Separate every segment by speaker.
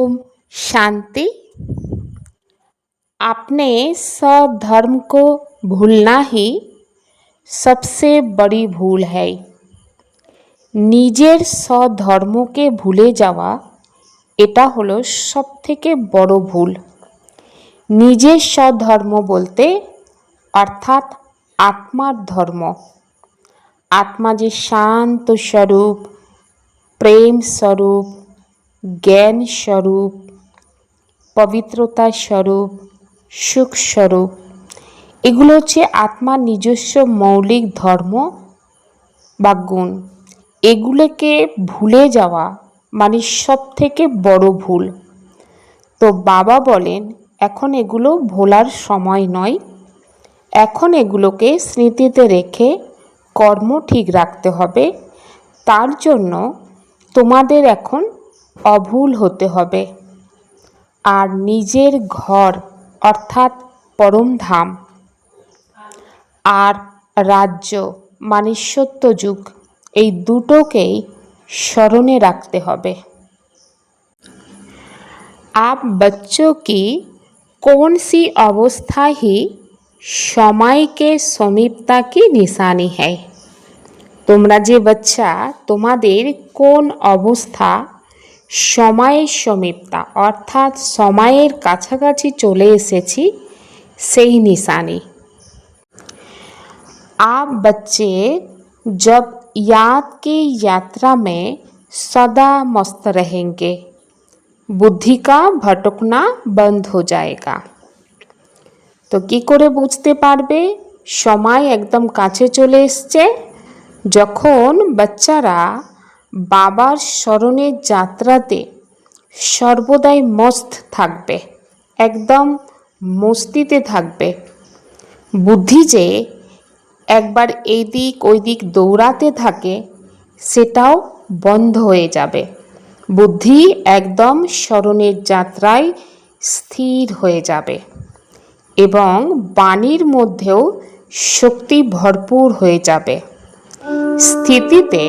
Speaker 1: ओम शांति अपने स्वधर्म को भूलना ही सबसे बड़ी ভুল है নিজের স্বধর্মকে ভুলে যাওয়া এটা হলো সব থেকে বড় ভুল নিজের স্বধর্ম বলতে অর্থাৎ আত্মার ধর্ম আত্মা যে শান্ত স্বরূপ প্রেম স্বরূপ জ্ঞান স্বরূপ, পবিত্রতা স্বরূপ, সুখ স্বরূপ। এগুলো হচ্ছে আত্মার নিজস্ব মৌলিক ধর্ম বা গুণ। এগুলোকে ভুলে যাওয়া মানে সব থেকে বড় ভুল। তো বাবা বলেন, এখন এগুলো ভোলার সময় নয়। এখন এগুলোকে স্মৃতিতে রেখে কর্ম ঠিক রাখতে হবে। তার জন্য তোমাদের এখন অভুল হতে হবে আর নিজের ঘর অর্থাৎ পরমধাম আর রাজ্য মানে সত্যযুগ এই দুটোকেই স্মরণে রাখতে হবে आप बच्चों की कौन सी अवस्था ही समय के समीपता की निशानी है তোমরা যে বাচ্চা তোমাদের কোন অবস্থা সময়ের সমীপতা অর্থাৎ সময়ের কাছাকাছি চলে এসেছি সেই নিশানি आप बच्चे जब याद की यात्रा में सदा मस्त रहेंगे বুদ্ধি কা ভটকনা বন্ধ हो जाएगा তো কি করে বুঝতে পারবে সময় একদম কাছে চলে এসছে যখন বাচ্চারা বাবার স্মরণের যাত্রাতে সর্বদাই মস্ত থাকবে, একদম মস্তিতে থাকবে। বুদ্ধি যে একবার এই দিক ওই দিক দৌড়াতে থাকে, সেটাও বন্ধ হয়ে যাবে। বুদ্ধি একদম স্মরণের যাত্রায় স্থির হয়ে যাবে এবং বাণীর মধ্যেও শক্তি ভরপুর হয়ে যাবে। স্থিতিতে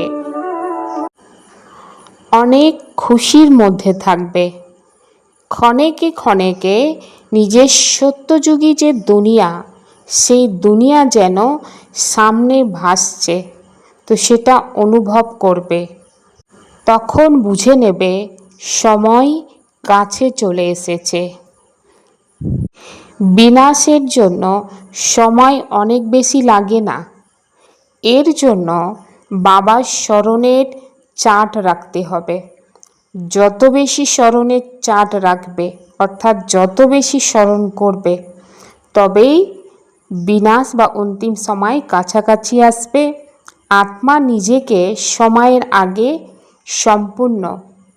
Speaker 1: অনেক খুশির মধ্যে থাকবে। ক্ষণেকে ক্ষণেকে নিজের সত্যযুগী যে দুনিয়া, সেই দুনিয়া যেন সামনে ভাসছে, তো সেটা অনুভব করবে। তখন বুঝে নেবে সময় কাছে চলে এসেছে। বিনাশের জন্য সময় অনেক বেশি লাগে না। এর জন্য বাবার স্মরণের চাট রাখতে হবে। যত বেশি স্মরণে চাট রাখবে, অর্থাৎ যত বেশি স্মরণ করবে, তবেই বিনাশ বা অন্তিম সময় কাছাকাছি আসবে। আত্মা নিজেকে সময়ের আগে সম্পূর্ণ,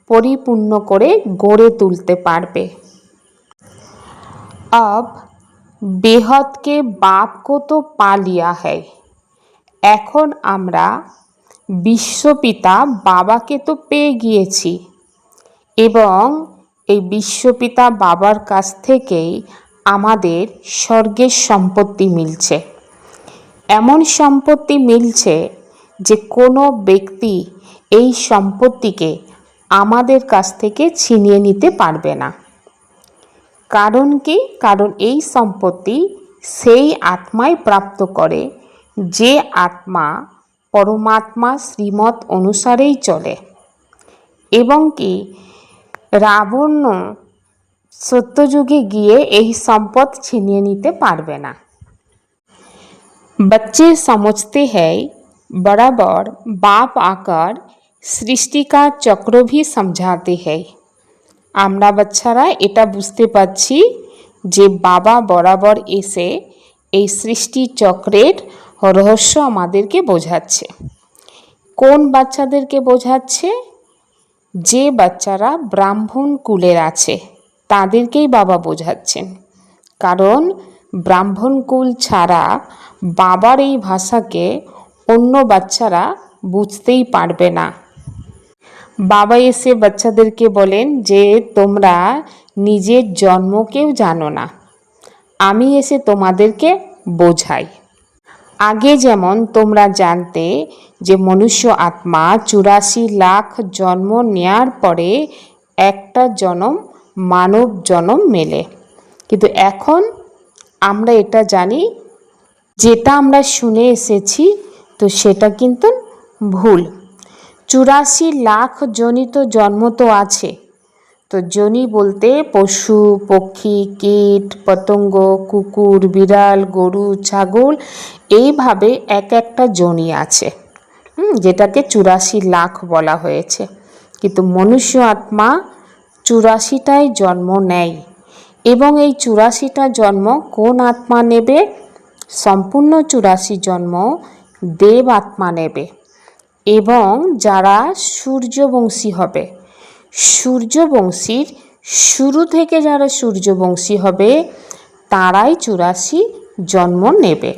Speaker 1: পরিপূর্ণ করে গড়ে তুলতে পারবে। আব, বেহদকে বাপ তো পালিয়া হয় এখন আমরা বিশ্বপিতা বাবাকে তো পেয়ে গিয়েছি। এবং এই বিশ্বপিতা বাবার কাছ থেকেই আমাদের স্বর্গের সম্পত্তি মিলছে। এমন সম্পত্তি মিলছে যে কোনো ব্যক্তি এই সম্পত্তিকে আমাদের কাছ থেকে ছিনিয়ে নিতে পারবে না। কারণ কি? কারণ এই সম্পত্তি সেই আত্মাই প্রাপ্ত করে যে আত্মা পরমাত্মা শ্রীমত অনুসারেই চলে এবং কি রাবণ সত্যযুগে গিয়ে এই সম্পদ ছিনিয়ে নিতে পারবে না बच्चे समझते हैं बराबर बाप आकर সৃষ্টি কা চক্র ভি সমঝাতে है আমরা বাচ্চারা এটা বুঝতে পারছি যে বাবা বরাবর এসে এই সৃষ্টি চক্রের রহস্য আমাদেরকে বোঝাচ্ছে। কোন বাচ্চাদেরকে বোঝাচ্ছে? যে বাচ্চারা ব্রাহ্মণ কুলের আছে, তাদেরকেই বাবা বোঝাচ্ছেন। কারণ ব্রাহ্মণ কুল ছাড়া বাবার এই ভাষাকে অন্য বাচ্চারা বুঝতেই পারবে না। বাবা এসে বাচ্চাদেরকে বলেন যে, তোমরা নিজের জন্মকেও জানো না। আমি এসে তোমাদেরকে বোঝাই। আগে যেমন তোমরা জানতে যে মনুষ্য আত্মা চুরাশি লাখ জন্ম নেয়ার পরে একটা জনম, মানব জনম মেলে। কিন্তু এখন আমরা এটা জানি, যেটা আমরা শুনে এসেছি, তো সেটা কিন্তু ভুল। চুরাশি লাখ জনিত জন্ম তো আছে। তো জনি বলতে পশু, পক্ষী, কীট, পতঙ্গ, কুকুর, বিড়াল, গরু, ছাগল, এইভাবে এক একটা জনি আছে। যেটাকে চুরাশি লাখ বলা হয়েছে। কিন্তু মনুষ্য আত্মা চুরাশিটাই জন্ম নেয় এবং এই চুরাশিটা জন্ম কোন আত্মা নেবে? সম্পূর্ণ চুরাশি জন্ম দেব আত্মা নেবে এবং যারা সূর্যবংশী হবে সূর্যবংশীর শুরু থেকে যারা সূর্যবংশী হবে, তারাই চুরাশি জন্ম নেবে,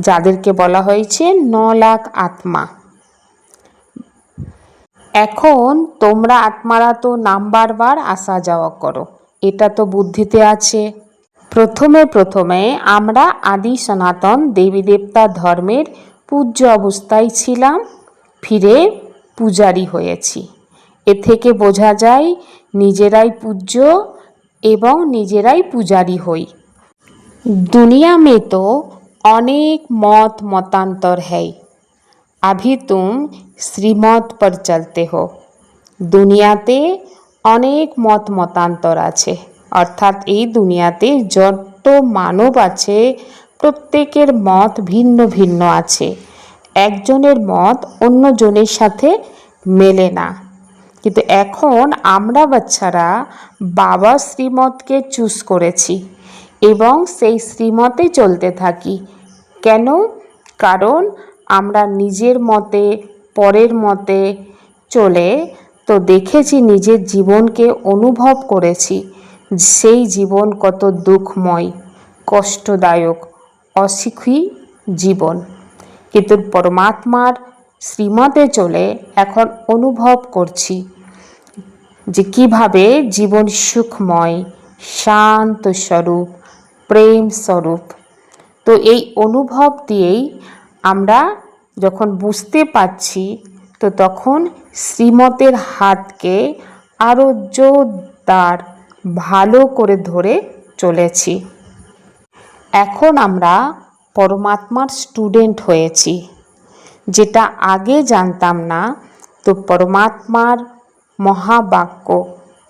Speaker 1: যাদেরকে বলা হয়েছে ন লাখ আত্মা। এখন তোমরা আত্মারা তো নাম্বার বার আসা যাওয়া করো, এটা তো বুদ্ধিতে আছে। প্রথমে প্রথমে আমরা আদি সনাতন দেবী দেবতা ধর্মের পূজ্য অবস্থায় ছিলাম, ফিরে পূজারি হয়েছি। এ থেকে বোঝা যায় নিজেরাই পূজ্য এবং নিজেরাই পূজারি হই दुनिया में तो अनेक मत मतांतर है अभी तुम শ্রীমত पर चलते हो দুনিয়াতে অনেক মত মতান্তর আছে অর্থাৎ এই দুনিয়াতে যত মানব আছে প্রত্যেকের মত ভিন্ন ভিন্ন আছে একজনের মত অন্যজনের সাথে মেলে না কিন্তু এখন আমরা বাচ্চারা বাবা শ্রীমতকে চুজ করেছি এবং সেই শ্রীমতে চলতে থাকি। কেন? কারণ আমরা নিজের মতে, পরের মতে চলে তো দেখেছি নিজের জীবনকে অনুভব করেছি। সেই জীবন কত দুঃখময়, কষ্টদায়ক অসুখী জীবন। কিন্তু পরমাত্মার শ্রীমতে চলে এখন অনুভব করছি যে কীভাবে জীবন সুখময়, শান্ত স্বরূপ, প্রেম স্বরূপ। তো এই অনুভব দিয়েই আমরা যখন বুঝতে পারছি, তো তখন শ্রীমতের হাতকে আরও জোরদার, ভালো করে ধরে চলেছি। এখন আমরা পরমাত্মার স্টুডেন্ট হয়েছি। যেটা আগে জানতাম না, তো পরমাত্মার মহাবাক্য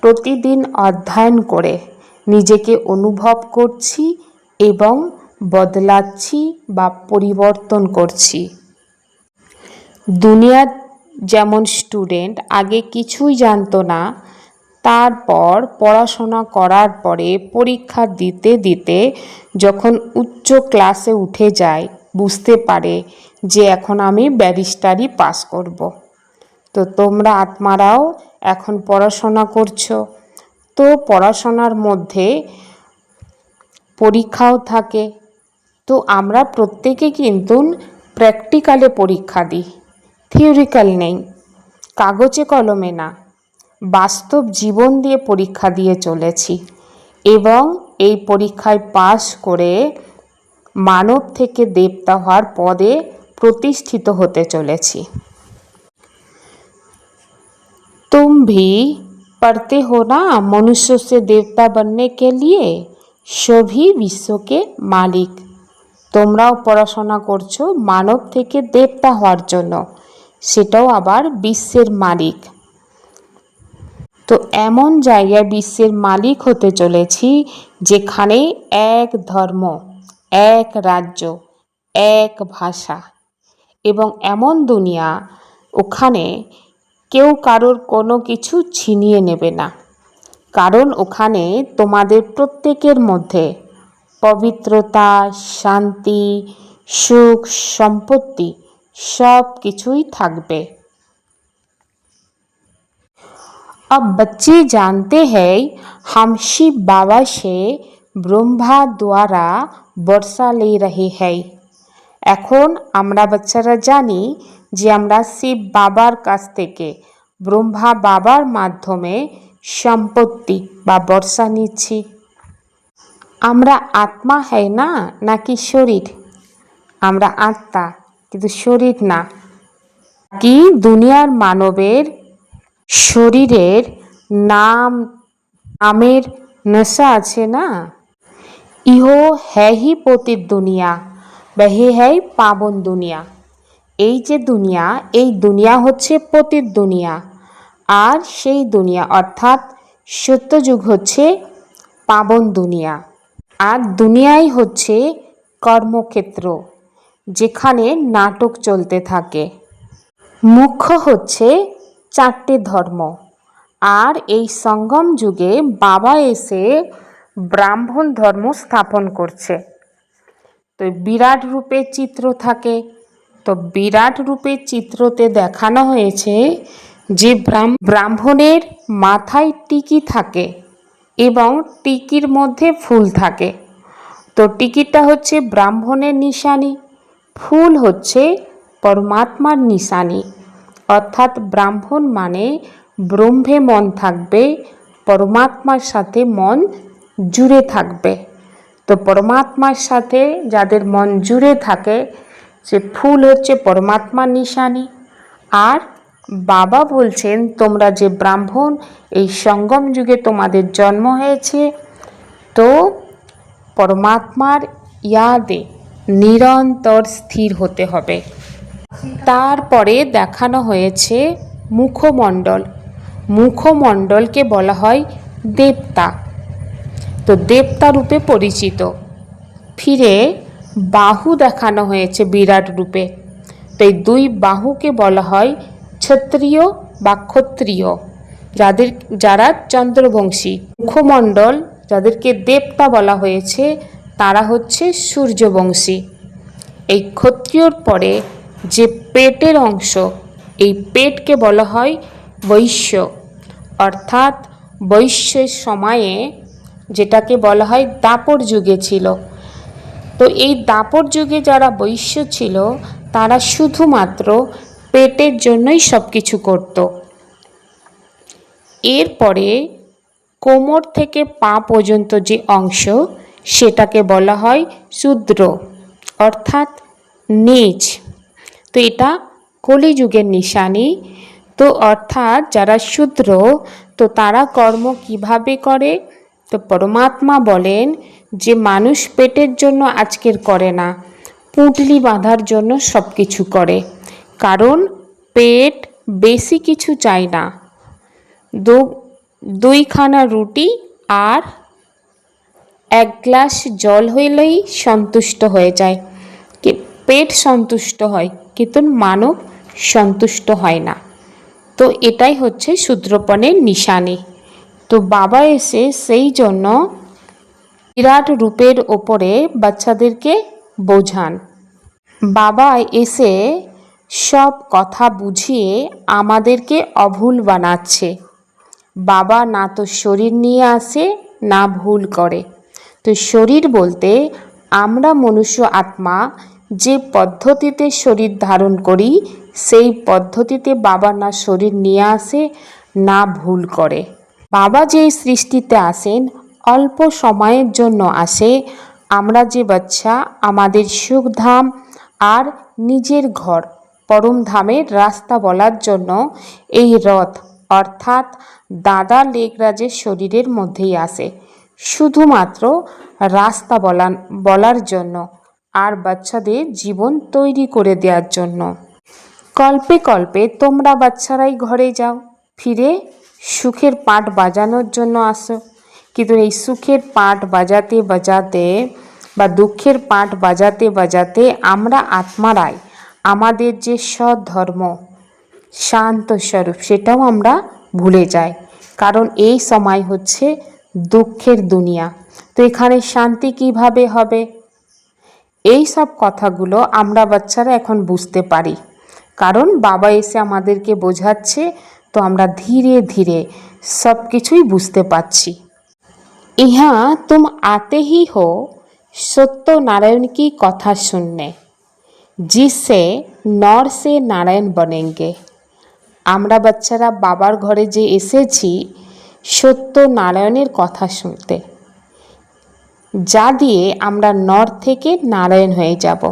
Speaker 1: প্রতিদিন অধ্যয়ন করে নিজেকে অনুভব করছি এবং বদলাচ্ছি বা পরিবর্তন করছি। দুনিয়ার যেমন স্টুডেন্ট আগে কিছুই জানতো না, তারপর পড়াশোনা করার পরে পরীক্ষা দিতে দিতে যখন উচ্চ ক্লাসে উঠে যায় বুঝতে পারে যে এখন আমি ব্যারিস্টারি পাস করব। তো তোমরা আত্মারাও এখন পড়াশোনা করছ। তো পড়াশোনার মধ্যে পরীক্ষাও থাকে। তো আমরা প্রত্যেকে কিন্তু প্র্যাকটিক্যালে পরীক্ষা দিই। থিওরিক্যাল নেই। কাগজে কলমে না। বাস্তব জীবন দিয়ে পরীক্ষা দিয়ে চলেছি। এবং এই পরীক্ষায় পাশ করে মানব থেকে দেবতা হওয়ার পদে প্রতিষ্ঠিত হতে চলেছি तुम भी पढ़ते हो ना मनुष्य से देवता बनने के लिए সবই বিশ্বকে মালিক তোমরাও পড়াশোনা করছো মানব থেকে দেবতা হওয়ার জন্য সেটাও আবার বিশ্বের মালিক তো এমন জায়গায় বিশ্বের মালিক হতে চলেছি যেখানে এক ধর্ম এক রাজ্য এক ভাষা এবং এমন দুনিয়া ওখানে কেউ কারোর কোনো কিছু ছিনিয়ে নেবে না কারণ ওখানে তোমাদের প্রত্যেকের মধ্যে পবিত্রতা শান্তি সুখ সম্পত্তি সব কিছুই থাকবে अब बच्चे जानते हैं हम शिव बाबा से ব্রহ্মা দ্বারা বর্ষা লে রহে হ্যায় এখন আমরা বাচ্চারা জানি যে আমরা শিব বাবার কাছ থেকে, ব্রহ্মা বাবার মাধ্যমে সম্পত্তি বা বর্ষা নিচ্ছি। আমরা আত্মা হ্যায় না, নাকি শরীর? আমরা আত্মা, কিন্তু শরীর না। কি দুনিয়ার মানবের শরীরের নাম, নামের নেশা আছে না? ইহো হ্যাহি পতির দুনিয়া, বেহে হ্যাই পাবন দুনিয়া। এই যে দুনিয়া, এই দুনিয়া হচ্ছে পতির দুনিয়া। আর সেই দুনিয়া, অর্থাৎ সত্যযুগ হচ্ছে পাবন দুনিয়া। আর দুনিয়াই হচ্ছে কর্মক্ষেত্র, যেখানে নাটক চলতে থাকে। মুখ্য হচ্ছে চারটে ধর্ম। আর এই সঙ্গম যুগে বাবা এসে ব্রাহ্মণ ধর্ম স্থাপন করছে। তো বিরাট রূপে চিত্র থাকে। তো বিরাট রূপে চিত্রতে দেখানো হয়েছে যে ব্রাহ্মণের মাথায় টিকি থাকে এবং টিকির মধ্যে ফুল থাকে। তো টিকিটা হচ্ছে ব্রাহ্মণের নিশানি, ফুল হচ্ছে পরমাত্মার নিশানি। অর্থাৎ ব্রাহ্মণ মানে ব্রহ্মে মন থাকবে, পরমাত্মার সাথে মন জুড়ে থাকবে। তো পরমাত্মার সাথে যাদের মন জুড়ে থাকে, সে ফুল হচ্ছে পরমাত্মার নিশানি। আর বাবা বলছেন, তোমরা যে ব্রাহ্মণ, এই সঙ্গম যুগে তোমাদের জন্ম হয়েছে, তো পরমাত্মার ইয়াদে নিরন্তর স্থির হতে হবে। তারপরে দেখানো হয়েছে মুখমণ্ডল। মুখমণ্ডলকে বলা হয় দেবতা। তো দেবতা রূপে পরিচিত। ফিরে বাহু দেখানো হয়েছে বিরাট রূপে। তো এই দুই বাহুকে বলা হয় ক্ষত্রিয় বা ক্ষত্রিয়। যাদের, যারা চন্দ্রবংশী। মুখমণ্ডল, যাদেরকে দেবতা বলা হয়েছে, তারা হচ্ছে সূর্যবংশী। এই ক্ষত্রিয়র পরে যে পেটের অংশ, এই পেটকে বলা হয় বৈশ্য। অর্থাৎ বৈশ্যের সময়ে যেটাকে বলা হয় দাপর যুগে ছিল। তো এই দাপর যুগে যারা বৈশ্য ছিল, তারা শুধুমাত্র পেটের জন্যই সব কিছু করত। এরপরে কোমর থেকে পা পর্যন্ত যে অংশ, সেটাকে বলা হয় শূদ্র, অর্থাৎ নিচ। তো এটা কলিযুগের নিশানি। তো অর্থাৎ যারা শূদ্র, তো তারা কর্ম কীভাবে করে? তো পরমাত্মা বলেন যে মানুষ পেটের জন্য আজকের করে না, পুঁটলি বাঁধার জন্য সব কিছু করে। কারণ পেট বেশি কিছু চাই না। দুইখানা রুটি আর এক গ্লাস জল হইলেই সন্তুষ্ট হয়ে যায়। পেট সন্তুষ্ট হয়, কিন্তু মানব সন্তুষ্ট হয় না। তো এটাই হচ্ছে শূদ্রপণের নিশানি। তো বাবা এসে সেই জন্য বিরাট রূপের ওপরে বাচ্চাদেরকে বোঝান। বাবা এসে সব কথা বুঝিয়ে আমাদেরকে অভুল বানাচ্ছে। বাবা না তো শরীর নিয়ে আসে, না ভুল করে। তো শরীর বলতে আমরা মনুষ্য আত্মা যে পদ্ধতিতে শরীর ধারণ করি, সেই পদ্ধতিতে বাবা না শরীর নিয়ে আসে, না ভুল করে। বাবা যেই সৃষ্টিতে আসেন অল্প সময়ের জন্য আসে। আমরা যে বাচ্চা, আমাদের সুখধাম আর নিজের ঘর, পরম ধামের রাস্তা বলার জন্য এই রথ, অর্থাৎ দাদা লেগরাজের শরীরের মধ্যেই আসে। শুধুমাত্র রাস্তা বলান, বলার জন্য আর বাচ্চাদের জীবন তৈরি করে দেওয়ার জন্য। কল্পে কল্পে তোমরা বাচ্চারাই ঘরে যাও, ফিরে সুখের পাট বাজানোর জন্য আসো। কিন্তু এই সুখের পাট বাজাতে বাজাতে বা দুঃখের পাট বাজাতে বাজাতে আমরা আত্মারাই, আমাদের যে সধর্ম, শান্ত স্বরূপ, সেটাও আমরা ভুলে যাই। কারণ এই সময় হচ্ছে দুঃখের দুনিয়া। তো এখানে শান্তি কীভাবে হবে? এই সব কথাগুলো আমরা বাচ্চারা এখন বুঝতে পারি। কারণ বাবা এসে আমাদেরকে বোঝাচ্ছে তো আমরা ধীরে ধীরে সব কিছুই বুঝতে পারছি। ইহা তুম আতে হি হো সত্য নারায়ণ কি কথা শুননে। জিসে নর সে নারায়ণ বনেঙ্গে। আমরা বাচ্চারা বাবার ঘরে যে এসেছি সত্য নারায়ণের কথা শুনতে। যা দিয়ে আমরা নর থেকে নারায়ণ হয়ে যাব।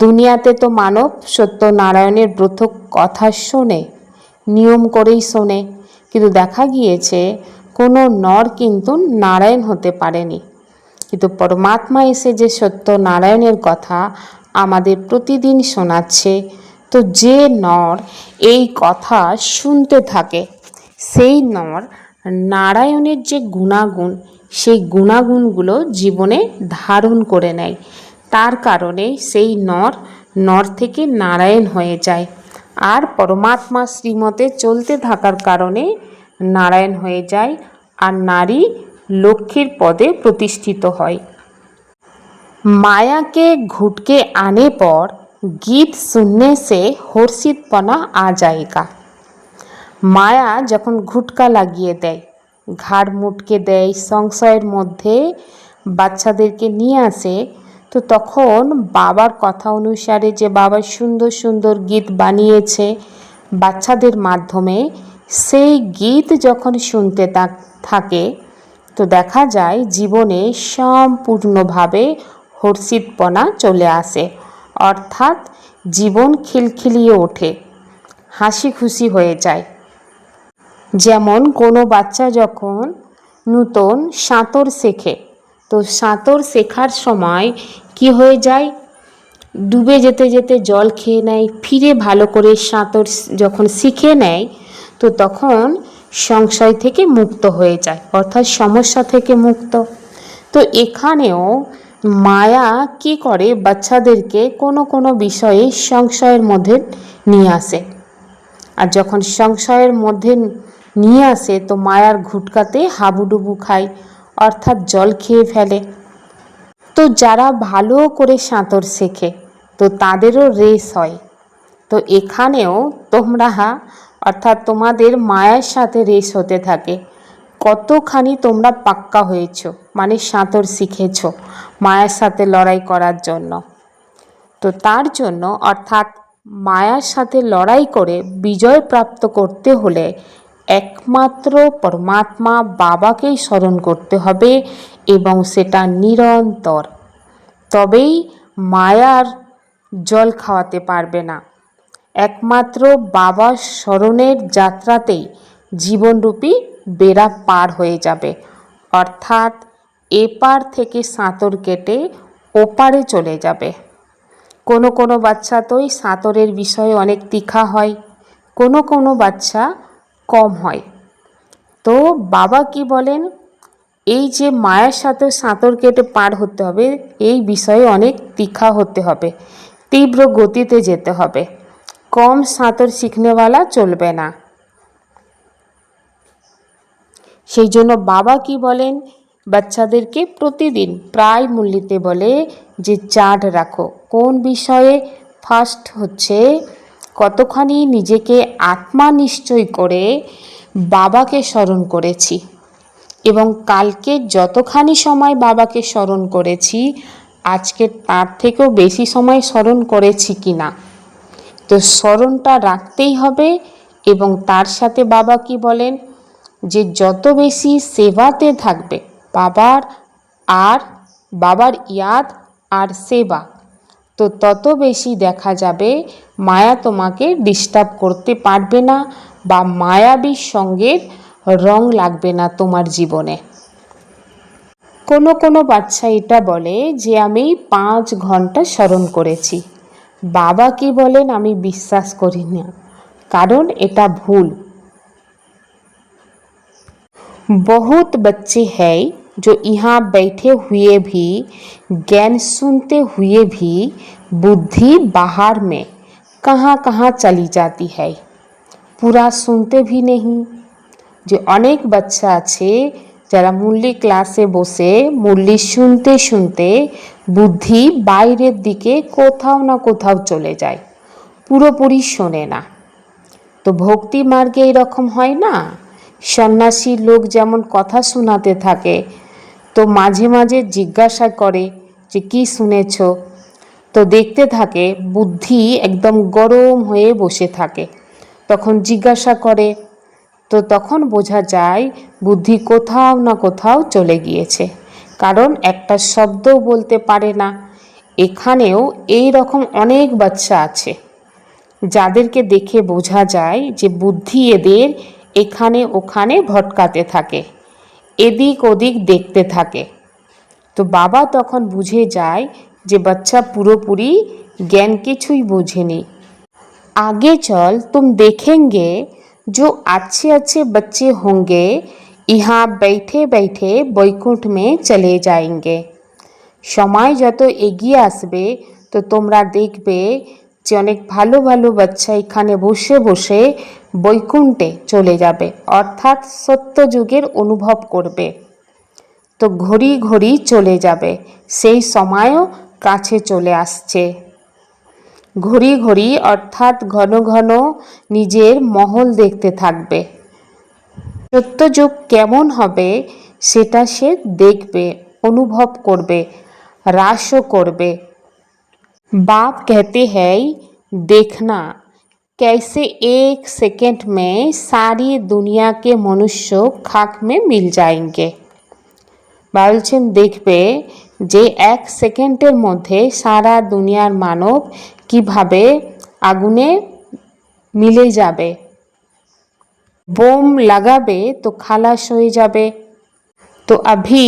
Speaker 1: দুনিয়াতে তো মানব সত্য নারায়ণের ব্রত কথা শোনে। নিয়ম করেই শোনে। কিন্তু দেখা গিয়েছে, কোনো নর কিন্তু নারায়ণ হতে পারেনি। কিন্তু পরমাত্মা এসে যে সত্য নারায়ণের কথা আমাদের প্রতিদিন শোনাচ্ছে, তো যে নর এই কথা শুনতে থাকে, সেই নর নারায়ণের যে গুণাগুণ, সেই গুণাগুণগুলো জীবনে ধারণ করে নেয়। তার কারণে সেই নর নর থেকে নারায়ণ হয়ে যায়। আর পরমাত্মা শ্রীমতে চলতে থাকার কারণে নারায়ণ হয়ে যায় আর নারী লক্ষ্মীর পদে প্রতিষ্ঠিত হয় माया के घुटके आने पर गीत सुनने से हर्षितपना आ जाएगा মায়া যখন ঘুটকা লাগিয়ে দেয় ঘাড় মুটকে দেয় সংশয়ের মধ্যে বাচ্চাদেরকে নিয়ে আসে তো তখন বাবার কথা অনুসারে যে বাবা সুন্দর সুন্দর গীত বানিয়েছে বাচ্চাদের মাধ্যমে, সেই গীত যখন শুনতে থাক- তো দেখা যায় জীবনে সম্পূর্ণভাবে হর্ষিতপনা চলে আসে। অর্থাৎ জীবন খিলখিলিয়ে ওঠে, হাসি খুশি হয়ে যায়। যেমন কোনো বাচ্চা যখন নূতন সাঁতর শেখে তো সাঁতর শেখার সময় কি হয়ে যায়? ডুবে যেতে যেতে জল খেয়ে নেয়, ফিরে ভালো করে সাঁতর যখন শিখে নেয়, তো তখন সংশয় থেকে মুক্ত হয়ে যায়, অর্থাৎ সমস্যা থেকে মুক্ত। তো এখানেও মায়া কি করে? বাচ্চাদেরকে কোনো কোনো বিষয়ে সংশয়ের মধ্যে নিয়ে আসে। আর যখন সংশয়ের মধ্যে নিয়ে আসে, তো মায়ার ঘুটকাতে হাবুডুবু খায়। অর্থাৎ জল খেয়ে ফেলে। তো যারা ভালো করে সাঁতর শেখে, তো তাদেরও রেস হয়। তো এখানেও তোমরা, অর্থাৎ তোমাদের মায়ের সাথে রেস হতে থাকে। কতখানি তোমরা পাক্কা হয়েছো মানে সাঁতর শিখেছো মায়ের সাথে লড়াই করার জন্য। তো তার জন্য, অর্থাৎ মায়ার সাথে লড়াই করে বিজয় প্রাপ্ত করতে হলে একমাত্র পরমাত্মা বাবাকেই স্মরণ করতে হবে এবং সেটা নিরন্তর। তবেই মায়ার জল খাওয়াতে পারবে না। একমাত্র বাবার স্মরণের যাত্রাতেই জীবনরূপী বেড়া পার হয়ে যাবে। অর্থাৎ এপার থেকে সাঁতর কেটে ওপারে চলে যাবে। কোনো কোনো বাচ্চা তোই সাঁতরের বিষয়ে অনেক তীখা হয়। কোনো কোনো বাচ্চা কম হয়। তো বাবা কি বলেন? এই যে মায়ের সাথে সাঁতর কেটে পার হতে হবে, এই বিষয়ে অনেক তীখা হতে হবে, তীব্র গতিতে যেতে হবে। কম সাঁতর শিখনেওয়ালা চলবে না। সেই জন্য বাবা কি বলেন? বাচ্চাদেরকে প্রতিদিন প্রায় মূল্যতে বলে যে চার্ট রাখো। কোন বিষয়ে ফার্স্ট হচ্ছে? কতখানি নিজেকে আত্মা নিশ্চয় করে বাবাকে স্মরণ করেছি এবং কালকে যতখানি সময় বাবাকে স্মরণ করেছি, আজকে তার থেকেও বেশি সময় স্মরণ করেছি কি না তো স্মরণটা রাখতেই হবে এবং তার সাথে বাবা কি বলেন? যে যত বেশি সেবাতে থাকবে, বাবার আর, বাবার ইয়াদ আর সেবা তো তত বেশি দেখা যাবে মায়া তোমাকে ডিস্টার্ব করতে পারবে না বা মায়াবীর সঙ্গে রং লাগবে না তোমার জীবনে কোনো কোনো বাচ্চা এটা বলে যে আমি পাঁচ ঘন্টা স্মরণ করেছি বাবা কি বলেন আমি বিশ্বাস করি না কারণ এটা ভুল बहुत बच्चे हैं जो यहाँ बैठे हुए भी ज्ञान सुनते हुए भी बुद्धि बाहर में कहाँ कहाँ चली जाती है पूरा सुनते भी नहीं যে অনেক বাচ্চা আছে যারা মূল্যি ক্লাসে বসে মূল্যি শুনতে শুনতে বুদ্ধি বাইরের দিকে কোথাও না কোথাও চলে যায় পুরোপুরি শোনে না তো ভক্তি মার্গে এরকম হয় না সন্ন্যাসী লোক যেমন কথা শোনাতে থাকে তো মাঝে মাঝে জিজ্ঞাসা করে যে, কি শুনেছ? তো দেখতে থাকে, বুদ্ধি একদম গরম হয়ে বসে থাকে। তখন জিজ্ঞাসা করে, তো তখন বোঝা যায়, বুদ্ধি কোথাও না কোথাও চলে গিয়েছে। কারণ একটা শব্দও বলতে পারে না। এখানেও এই রকম অনেক বাচ্চা আছে। যাদেরকে দেখে বোঝা যায় যে, বুদ্ধি এদের এখানে ওখানে ভটকাতে থাকে। এদিক ওদিক দেখতে থাকে তো বাবা তখন বুঝে যায় যে বাচ্চা পুরোপুরি জ্ঞান কিছুই বোঝেনি आगे चल तुम देखेंगे जो अच्छे अच्छे बच्चे होंगे यहाँ बैठे बैठे বৈকুণ্ঠ में चले जाएंगे সময় যত এগিয়ে আসবে তো তোমরা দেখবে যে অনেক ভালো ভালো বাচ্চা এখানে বসে বসে বৈকুণ্ঠে চলে যাবে, অর্থাৎ সত্যযুগের অনুভব করবে। তো ঘড়ি ঘড়ি চলে যাবে, সেই সময়ও কাছে চলে আসছে। ঘড়ি ঘড়ি, অর্থাৎ ঘন ঘন নিজের মহল দেখতে থাকবে। সত্যযুগ কেমন হবে সেটা সে দেখবে, অনুভব করবে, হ্রাসও করবে। बाप कहते हैं देखना कैसे एक सेकंड में सारी दुनिया के मनुष्य खाक में मिल जाएंगे বা বলছেন দেখবে যে এক সেকেন্ডের মধ্যে সারা দুনিয়ার মানব কিভাবে আগুনে মিলে যাবে বোম লাগাবে তো খালাস হয়ে যাবে তো अभी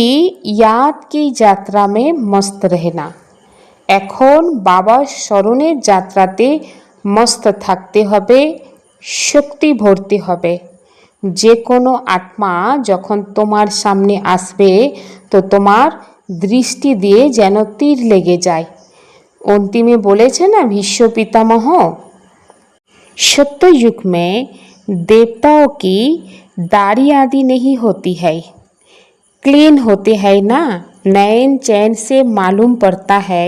Speaker 1: याद की যাত্রা में মস্ত रहना এখন বাবার স্মরণের যাত্রাতে মস্ত থাকতে হবে শক্তি ভরতে হবে যে কোনো আত্মা যখন তোমার সামনে আসবে তো তোমার দৃষ্টি দিয়ে যেন তীর লেগে যায় অন্তিমে বলেছে না ভীষ্ম পিতামহ सत्य युग में देवताओं की दाढ़ी आदि नहीं होती है क्लीन होते हैं ना नयन चैन से मालूम पड़ता है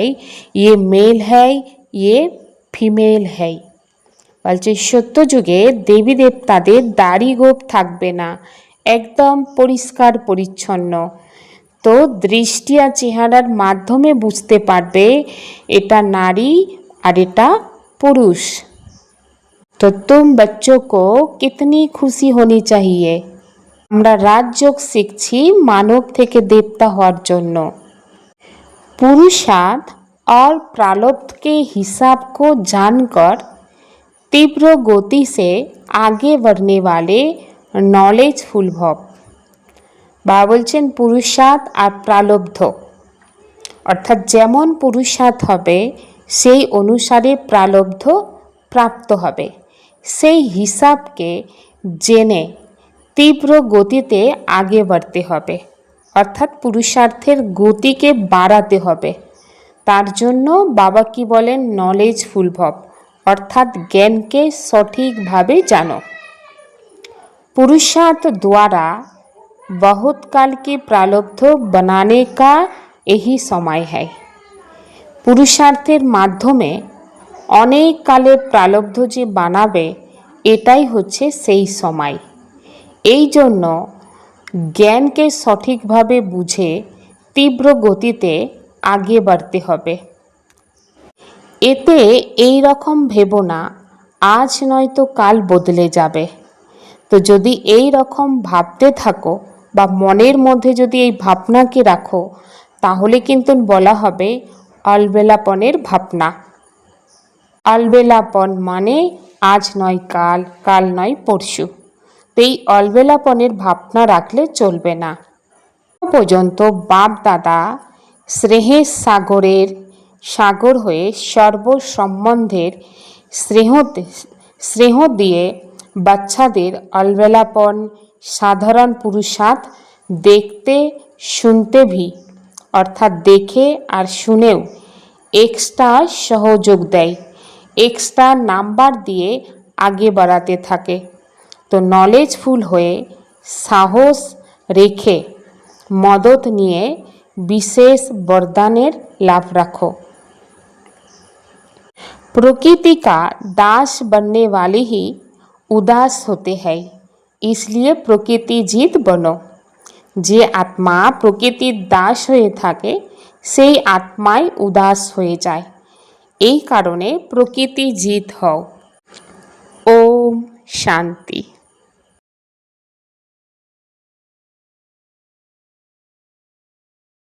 Speaker 1: ये मेल है ये ফিমেল है বলছে সত্য যুগে দেবী দেবতাদের দাড়ি গোপ থাকবে না একদম পরিষ্কার পরিচ্ছন্ন তো দৃষ্টি আর চেহারার মাধ্যমে বুঝতে পারবে এটা নারী আর এটা পুরুষ तो तुम बच्चों को कितनी खुशी होनी चाहिए আমরা রাজযোগ শিখছি মানব থেকে দেবতা হওয়ার জন্য पुरुषार्थ और प्रारब्ध के हिसाब को जानकर तीव्र गति से आगे बढ़ने वाले নলেজফুল ভব বা বলছেন পুরুষার্থ আর প্রালব্ধ অর্থাৎ যেমন পুরুষার্থ হবে সেই অনুসারে প্রালব্ধ প্রাপ্ত হবে সেই হিসাবকে জেনে তীব্র গতিতে আগে বাড়তে হবে অর্থাৎ পুরুষার্থের গতিকে বাড়াতে হবে তার জন্য বাবা কি বলেন নলেজফুল ভব অর্থাৎ জ্ঞানকে সঠিকভাবে জানো पुरुषार्थ द्वारा बहुत काल के प्रारब्ध बनाने का यही समय है পুরুষার্থের মাধ্যমে অনেক কালের প্রালব্ধ যে বানাবে এটাই হচ্ছে সেই সময় এই জন্য জ্ঞানকে সঠিকভাবে বুঝে তীব্র গতিতে আগে বাড়তে হবে। এতে এই রকম ভেবো না আজ নয়তো কাল বদলে যাবে। তো যদি এই রকম ভাবতে থাকো বা মনের মধ্যে যদি এই ভাবনাকে রাখো, তাহলে কিন্তু বলা হবে অলবেলাপনের ভাবনা। অলবেলাপন মানে আজ নয় কাল কাল নয় পরশু। এই অলবেলাপনের ভাবনা রাখলে চলবে না। পর্যন্ত বাপ দাদা স্নেহের সাগরের সাগর হয়ে সর্বসম্বন্ধের স্নেহ স্নেহ দিয়ে বাচ্চাদের অলবেলাপন, সাধারণ পুরুষার্থ দেখতে, শুনতে ভি, অর্থাৎ দেখে আর শুনেও এক্সট্রা সহযোগ দেয়। এক্সট্রা নাম্বার দিয়ে আগে বাড়াতে থাকে। তো নলেজফুল হয়ে সাহস রেখে মদত নিয়ে বিশেষ বরদানের লাভ রাখো प्रकृति का दास बनने वाले ही उदास होते हैं इसलिए প্রকৃতি জিত বনো যে আত্মা প্রকৃতির দাস হয়ে থাকে সেই আত্মাই উদাস হয়ে যায় এই কারণে প্রকৃতি জিত হও ওম শান্তি